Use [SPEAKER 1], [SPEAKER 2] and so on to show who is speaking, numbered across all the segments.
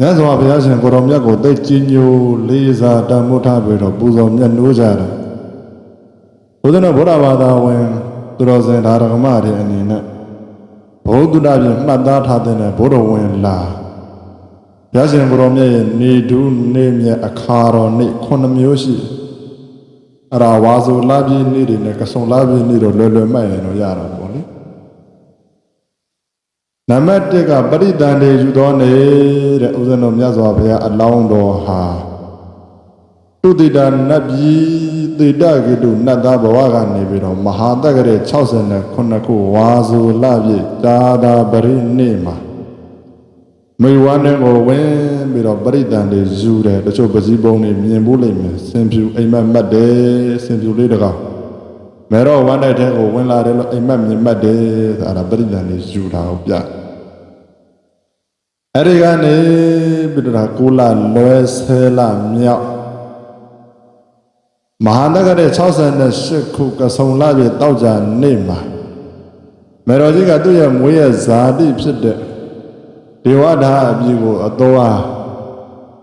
[SPEAKER 1] မြတ်စွာဘုရားရှင်ကိုရောမြတ်ကိုသိကြီးညိုလေးစားတန်မိုးထားပြီးတော့ပူဇော်မြတ်နိုးကြတယ်ဘုရားနဲ့ဗုဒ္ဓဘာသာဝင်သူတော်စင်ဒါရကမတွေအနေနဲ့ဘုဒ္ဓတာပြင်မှတ်သားထားတဲ့ဘုဒ္ဓဝင်လာဘုရားရှင်ကိုရောမြတ်ရဲ့နေဒုနေမြတ်အခါတော်နေ့ခုနှစ်မျိုးရှိတယ်အဲ့ဒါဝါဆိုလာပြည့်နေ့တွေနဲ့ကဆုံလာပြည့်နေ့တော့လွယ်လွယ်မှတ်ရင်တော့ရတာပေါ့လေ နံပါတ်1ကပရိသန္တေယူသောနေတဲ့ဥဇဏတော်မြတ်စွာဘုရားအလောင်းတော်ဟာတုတိတာနတ်ပြည်သေတကိတုနတ်သားဘဝကနေပြီးတော့မဟာတက္ကရေ69ခုဝါဆိုလပြည့်တာတာပရိနေ့မှာမေဝန်းနဲ့ကိုဝင်ပြီးတော့ပရိသန္တေယူတယ်တချို့ပစည်းပုံတွေမြင်ဖို့လိမ့်မယ်စင်ဖြူအိမ်မက်မတ်တယ်စင်ဖြူလေးတကောင်မဲတော့ဝမ်းတိုက်တဲ့ကိုဝင်လာတယ်လို့အိမ်မက်မြင်မှတ်တယ်ဆိုအဲ့ဒါပရိသန္တေယူတာကိုပြတယ် အဲ့ဒီကနေပြီးတော့ကိုလာလွယ်ဆဲလာမြောက်မဟာနဂရ68ခုကဆုံလာပြီတောက်ကြနေမှာမေတော်ကြီးကသူ့ရဲ့မွေးရဲ့ဇာတိဖြစ်တဲ့ဒေဝဒာအပြည်ကိုအတော်အား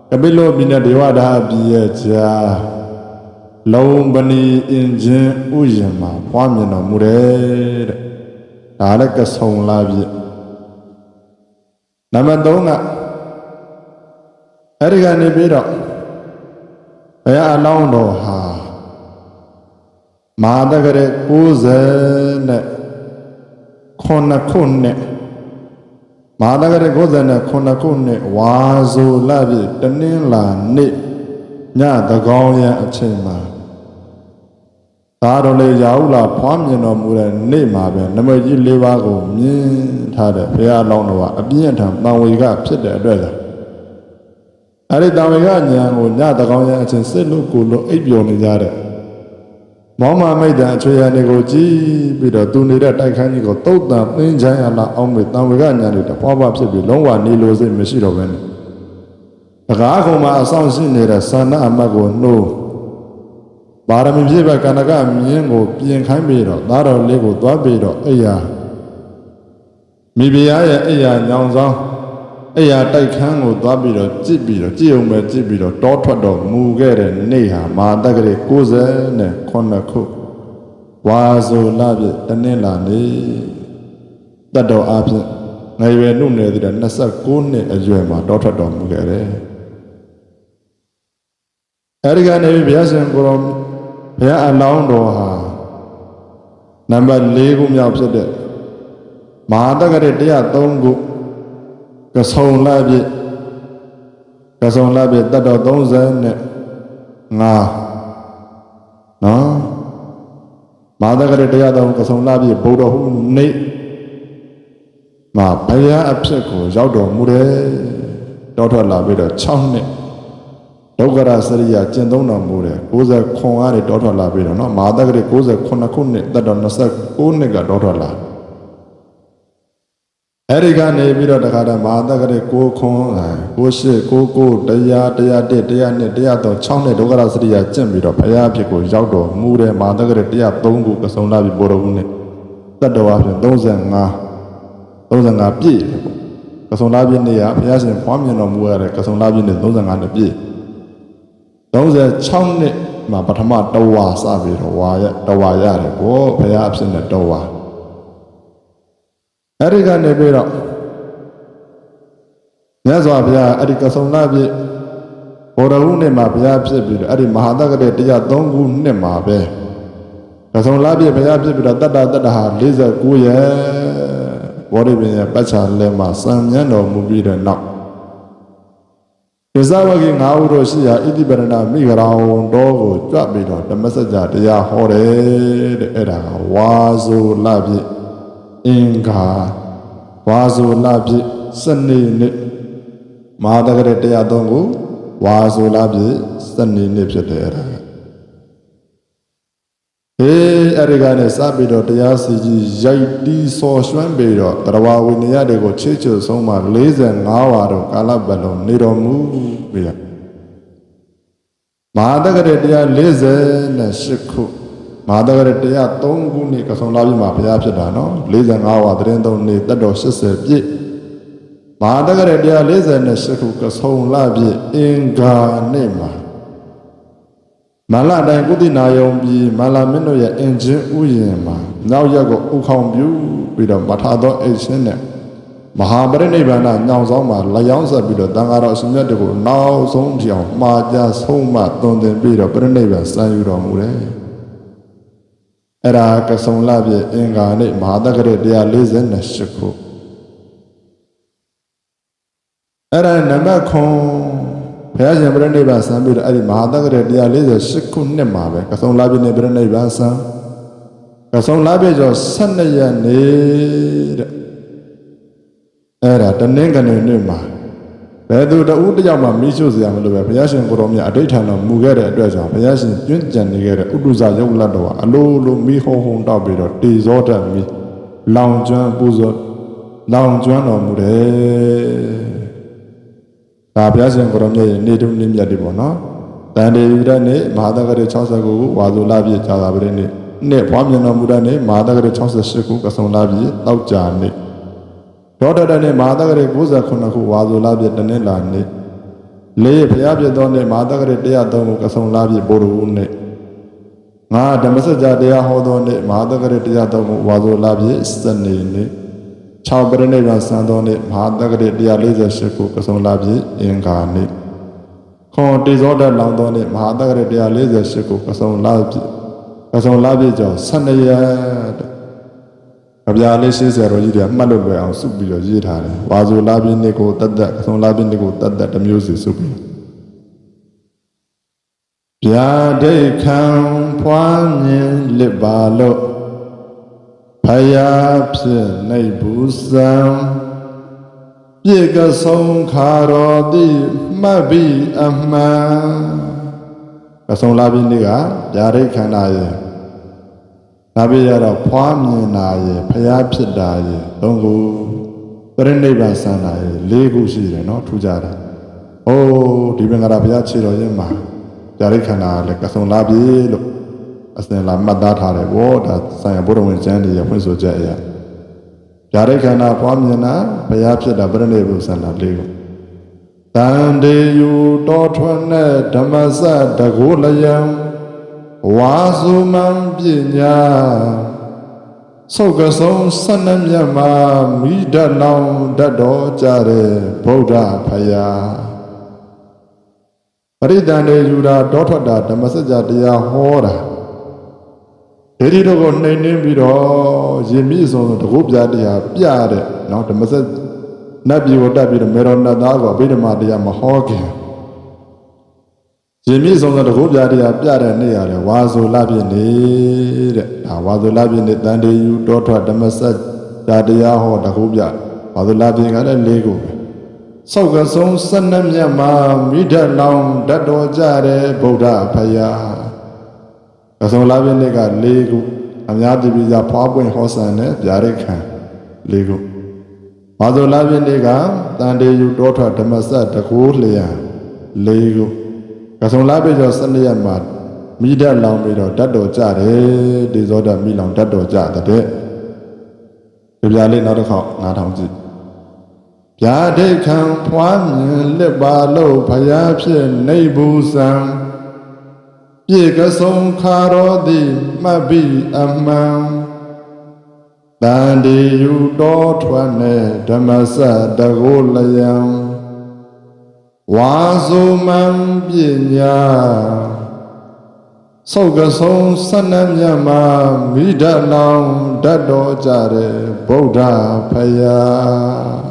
[SPEAKER 1] ကပိလောပြည်နဲ့ဒေဝဒာအပြည်ရဲ့ဂျာလုံပဏီအင်ဂျင်ဥယျာဉ်မှာပွားမြင်တော်မူတယ်တဲ့ဒါလည်းကဆုံလာပြီ နံပါတ်3ကအဲ့ဒီကနေပြီးတော့ဘုရားအလောင်းတော်ဟာမဟာတက္ကရာ90နဲ့ခုနှစ်ခုနဲ့မဟာတက္ကရာ90နဲ့ခုနှစ်ခုနဲ့ဝါဆိုလပြည့်တနင်္လာနေ့ညသကောင်းရန်အချိန်မှာ သာတော်လေရာဟုလာဖွားမြင်တော်မူတဲ့နေ့မှာပဲနမကြီး၄ပါးကိုမြင်ထားတဲ့ဘုရားအလောင်းတော်ကအပြည့်အထံတန်ဝေကဖြစ်တဲ့အတွက်သာအဲ့ဒီတန်ဝေကညာကိုညတကောင်ရအချင်းစစ်လို့ကိုလို့အိပ်ပျော်နေကြတဲ့မောင်မမိတ်တန်အချွေရနေကိုကြည်ပြီးတော့သူနေတဲ့တိုက်ခန်းကြီးကိုတုတ်တန်သင်ချမ်းရလာအောင်မေတန်ဝေကညာတွေတပွားပွားဖြစ်ပြီးလုံးဝနေလို့စိတ်မရှိတော့ဘဲနဲ့တကားခုံမှာအဆောင်ရှိနေတဲ့သန္တာအမတ်ကိုနှိုး ပါရမီပြည့်ဘကန္နကမြင်းကိုပြင်ခိုင်းပြီးတော့သားတော်လေးကိုသွားပြီးတော့အိယာမိဖုရားရဲ့အိယာညောင်ဆောင်အိယာတိုက်ခန်းကိုသွားပြီးတော့ကြစ်ပြီးတော့ကြည့်အောင်ပဲကြည့်ပြီးတော့တောထွက်တော့မူခဲ့တဲ့နေ့ဟာမာတက်ကလေး60နဲ့9ခုဝါဆိုလပြည့်တနင်္လာနေ့တတ်တော်အဖြစ်ငယ်ရွယ်နှုတ်နယ်တဲ့29နှစ်အရွယ်မှာတောထွက်တော်မူခဲ့တယ်အဲဒီကနေဘုရားရှင်ကိုရော ဘုရားအလောင်းတော်ဟာနံပါတ်၄ခုမြောက်ဖြစ်တဲ့မဟာတက္ကရာ103ခုကဆုံလပြည့်ကဆုံလပြည့်တတ်တော်30နဲ့5နော်မဟာတက္ကရာ103ကဆုံလပြည့်ဘုဒ္ဓဟူနေ့မှာဘုရားအဖြစ်ကိုရောက်တော်မူတယ်တောထွက်လာပြီးတော့6နှစ် ဒုက္ခရစရိယကျင့်သုံးတော်မူတယ်60ခွန်အားတွေတောထွက်လာပြီတော့နော်မဟာတက္ကရာ69ခုနှစ်တတ်တော်29နှစ်ကတောထွက်လာအဲ့ဒီကနေပြီးတော့တခါတည်းမဟာတက္ကရာ9ခွန်68 99 100 101 102 103 6နဲ့ဒုက္ခရစရိယကျင့်ပြီးတော့ဘုရားဖြစ်ကိုရောက်တော်မူတယ်မဟာတက္ကရာ103ခုကဆုံလာပြီးပေါ်တော်ဘူးနဲ့တတ်တော်အပြင်35 35ပြည့်ကဆုံလာပြည့်နေ့ကဘုရားရှင်ဖွားမြင်တော်မူရတဲ့ကဆုံလာပြည့်နေ့35နဲ့ပြည့် 36နှစ်မှာပထမတဝါစပြီးတော့ဝါရတဝါရတယ်ကိုဘုရားအဖြစ်နဲ့တဝါအဲ့ဒီကနေပြီးတော့မြတ်စွာဘုရားအဲ့ဒီကဆုံလာပြည့်ဘောရဟုနှစ်မှာဘုရားဖြစ်ပြီးတော့အဲ့ဒီမဟာတက္ကရာ103ခုနှစ်မှာပဲကဆုံလာပြည့်ဘုရားဖြစ်ပြီးတော့တတ္တတတ္တဟာ49ရဲ့ဘောရိပင်ရဲ့ပတ်ချာလဲမှာစံမြန်းတော်မူပြီးတဲ့နောက် ပိဇဝကိငါးဦးတို့ရှိရာဣတိပရဏမိဂရာဝံတော်ကိုကြွပြီးတော့ဓမ္မစကြာတရားဟောတယ်တဲ့အဲ့ဒါကဝါဆိုလပြည့်အင်္ဂါဝါဆိုလပြည့်စနေနေ့မဟာတက္ကရာတရားသုံးကိုဝါဆိုလပြည့်စနေနေ့ဖြစ်တယ်အဲ့ဒါ ကဟေးအဲ့ဒီကနေစပြီးတော့တရားစီကြီးရိုက်တီးစော်ရွှမ်းပြီးတော့တရဝဝိနည်းတွေကိုချေချွတ်ဆုံးမှာ45ဝါတော့ကာလပတ်လုံးနေတော်မူပြီးတော့မဟာတက္ကရာ148ခုမဟာတက္ကရာ103ခုနှစ်ကဆုံလာပြီမှာဘုရားဖြစ်တာနော်45ဝါသတင်းသုံးနေ့တက်တော်80ပြည့်မဟာတက္ကရာ148ခုကဆုံလပြည့်အင်္ဂါနေ့မှာ မလာတိုင်းကုသနာယုံပြီးမလာမင်းတို့ရဲ့အင်ဂျင်ဥယျာဉ်မှာနောက်ရက်ကိုဥခေါင်ပြုပြီးတော့မထာသောအိတ်ရှင်နဲ့မဟာပရိနိဗ္ဗာန်ညောင်ဆောင်မှာလျောင်းဆက်ပြီးတော့တန်ဃာတော်အရှင်မြတ်တို့ကိုနောက်ဆုံးပြောင်မှာကြဆုံးမသွန်သင်ပြီးတော့ပရိနိဗ္ဗာန်စံယူတော်မူတယ်အဲ့ဒါကဆုံလပြည့်အင်္ဂါနေ့မဟာတက္ကရာ148ခုအဲ့ဒါနံပါတ်ခွန် ဘုရားရှင်ပြိဋိဘဆံပြီးတော့အဲ့ဒီမဟာတက္ကရာ148ခုနှစ်မှာပဲကဆုံလာပြည့်နေပြိဋိဘဆံကဆုံလာပြည့်ကျော်12ရက်နေ့တဲ့အဲ့ဒါတနင်္ဂနွေနေ့မှာဘယ်သူတဦးတစ်ယောက်မှမိရှုစရာမလိုပဲဘုရားရှင်ကိုရောမြတ်အဋိဋ္ဌာန်တော်မူခဲ့တဲ့အတွက်ကြောင့်ဘုရားရှင်ကျွန့်ကြံနေခဲ့တဲ့ဥဒ္ဒဇယုတ်လတ်တော်ကအလိုလိုမိဟုံဟုံတောက်ပြီးတော့တေဇောတတ်မိလောင်ကျွမ်းပူဇော်လောင်ကျွမ်းတော်မူတယ် ဒါဘုရားရှင်ကိုရောမြတ်ရဲ့နေတုံးနေမြတ်တွေပေါ့နော်တန်တေယူတဲ့နေ့မဟာတက္ကရာ69ခုဝါဇုလပြည့်ကြာတာပြည့်နေ့နေ့ဘွားမြတ်တော်မူတဲ့နေ့မဟာတက္ကရာ68ခုကဆုံလပြည့်တောက်ကြနေ့ဒေါတတဲ့နေ့မဟာတက္ကရာ69ခုဝါဇုလပြည့်တနေ့လာနေ့လေးဘုရားပြည့်သောနေ့မဟာတက္ကရာ103ခုကဆုံလပြည့်ဘိုလ်ဘူးနေ့ငါဓမ္မစကြာတရားဟောသောနေ့မဟာတက္ကရာ103ခုဝါဇုလပြည့်စနေနေ့ 6ပရိနိဗ္ဗာန်စံသောနေ့မဟာတက္ကရာ148ခုကဆုံလပြည့်အင်္ဂါနေ့ခွန်တေဇောတလောင်သောနေ့မဟာတက္ကရာ148ခုကဆုံလပြည့်ကဆုံလပြည့်ကျော်12ရက်တဲ့ကြပြာလေးရှင်းဆရာတော်ကြီးတွေကမှတ်လို့လွယ်အောင်စုပြီးတော့ရေးထားတယ်ဝါဇုလပြည့်နေ့ကိုတတ်တတ်ကဆုံလပြည့်နေ့ကိုတတ်တတ်တစ်မျိုးစီစုပြီးဗျာဒိတ်ခံဖွားမြင်လစ်ပါလို့ ဖယားဖြစ်နေဘူးစံပြေကဆုံးခါတော်သည်မှတ်ပြီးအမှန်ကဆုံးလာပြီးနေ့ကဗျာဒိတ်ခန္ဓာရဲ့ဒါပြရတော့ဖွားမြင်တာရဲ့ဖယားဖြစ်တာရဲ့သုံးခုပရိနိဗ္ဗာန်စံတာရဲ့လေးခုရှိတယ်နော်ထူးကြတာဟိုးဒီပင်ကရာဘုရားခြေတော်ရင်မှာဗျာဒိတ်ခန္ဓာလည်းကဆုံးလာပြီလို့ အစင်လာမှတ်သားထားတယ်ဗောဒါဆိုင်ရဘုရားဝင်ကျမ်းတွေရဖွင့်ဆိုချက်အရာဗျာဒိတ်ခန္ဓာဖွားမြင်တာဘုရားဖြစ်တာပရိနိဗ္ဗာန်စံတာလေးခုတန်တေယူတော်ထွန်းတဲ့ဓမ္မစတကုလယံဝါစုမံပညာဆုတ်ကဆုံးဆန္ဒမြတ်မှာမိဓာတ်လောင်ဓာတ်တော်ကြတဲ့ဗုဒ္ဓဖယားပရိဒန္တေယူတာတောထွက်တာဓမ္မစကြာတရားဟောတာ ဒေဒီတို့ကိုနှိမ်နှင်းပြီးတော့ယင်မိဆုံးတကုပြတရားပြတဲ့နော်ဓမ္မစနတ်ပြည်ကိုတက်ပြီးတော့မေတော်နတ်သားကိုအဘိဓမ္မာတရားမဟောခင်ယင်မိဆုံးတကုပြတရားပြတဲ့နေ့ရတယ်ဝါဆိုလပြည့်နေတဲ့ဒါဝါဆိုလပြည့်နေ့တန်တေယူတောထွက်ဓမ္မစကြာတရားဟောတကုပြဝါဆိုလပြည့်ကလည်း၄ခုပဲဆောက်ကဆုံးစနမြတ်မှာမိဓာတ်လောင်ဓာတ်တော်ကြတဲ့ဗုဒ္ဓဖယား ကဆုံလာပြည့်နေ့က၄ခုအများပြည်ပြည်သာဖွားပွင့်ဟောဆန်တဲ့ဗျာဒိတ်ခံ၄ခုဘာသောလာပြည့်နေ့ကတန်တေယူတောထွက်ဓမ္မစတကူလျံ၄ခုကဆုံလာပြည့်ကျော်၁၂ရက်မှာမိဓာတ်လောင်ပြီးတော့ဓာတ်တော်ကြတယ်ဒေဇောဓာတ်မိလောင်ဓာတ်တော်ကြတဲ့ဒီပြာလေးနောက်တစ်ခေါက်နားထောင်ကြည့်ဗျာဒိတ်ခံဖွားမြင်လက်ပါလို့ဖယားဖြစ်နေဘူးစံ ပြေကဆုံးခါတော်သည်မှတ်ပြီးအမှန်တန်ဒီယူတော်ထွက်နေဓမ္မစတကိုလယံဝါစုမံပညာဆုတ်ကဆုံးဆန္ဒမြတ်မှာမိဓာတ်လောင်ဓာတ်တော်ကြတဲ့ဗုဒ္ဓဖယား